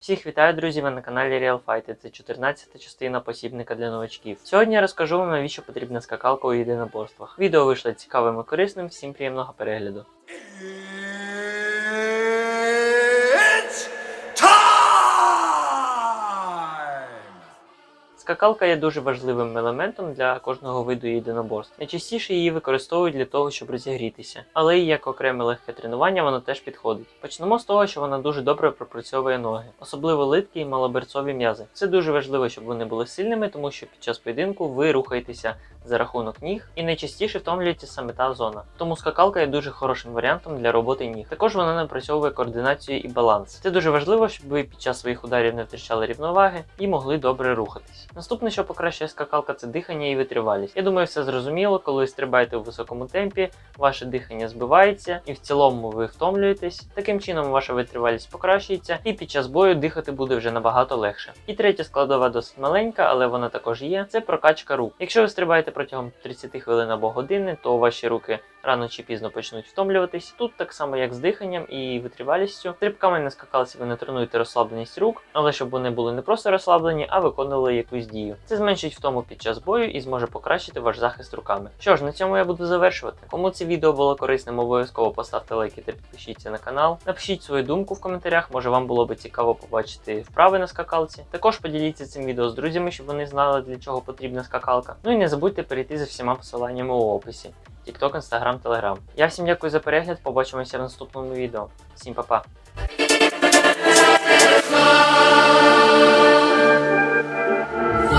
Всіх вітаю, друзі! Ви на каналі Real Fight. Це 14 частина посібника для новачків. Сьогодні я розкажу вам, навіщо потрібна скакалка у єдиноборствах. Відео вийшло цікавим і корисним. Всім приємного перегляду. Скакалка є дуже важливим елементом для кожного виду єдиноборств. Найчастіше її використовують для того, щоб розігрітися, але і як окреме легке тренування вона теж підходить. Почнемо з того, що вона дуже добре пропрацьовує ноги, особливо литкі і малоберцові м'язи. Це дуже важливо, щоб вони були сильними, тому що під час поєдинку ви рухаєтеся за рахунок ніг і найчастіше втомлюється саме та зона. Тому скакалка є дуже хорошим варіантом для роботи ніг. Також вона напрацьовує координацію і баланс. Це дуже важливо, щоб ви під час своїх ударів не втрачали рівноваги і могли добре рухатись. Наступне, що покращує скакалка, це дихання і витривалість. Я думаю, все зрозуміло, коли стрибаєте у високому темпі, ваше дихання збивається, і в цілому ви втомлюєтесь. Таким чином, ваша витривалість покращується, і під час бою дихати буде вже набагато легше. І третя складова досить маленька, але вона також є. Це прокачка рук. Якщо ви стрибаєте протягом 30 хвилин або години, то ваші руки рано чи пізно почнуть втомлюватись. Тут так само, як з диханням і витривалістю. Стрибками на скакалці ви не тренуєте розслабленість рук, але щоб вони були не просто розслаблені, а виконували якусь дію. Це зменшить втому під час бою і зможе покращити ваш захист руками. Що ж, на цьому я буду завершувати. Кому це відео було корисним, обов'язково поставте лайки та підпишіться на канал. Напишіть свою думку в коментарях, може вам було би цікаво побачити вправи на скакалці. Також поділіться цим відео з друзями, щоб вони знали, для чого потрібна скакалка. Ну і не забудьте перейти за всіма посиланнями у описі. TikTok, Instagram, Telegram. Я всім дякую за перегляд. Побачимося в наступному відео. Всім па-па.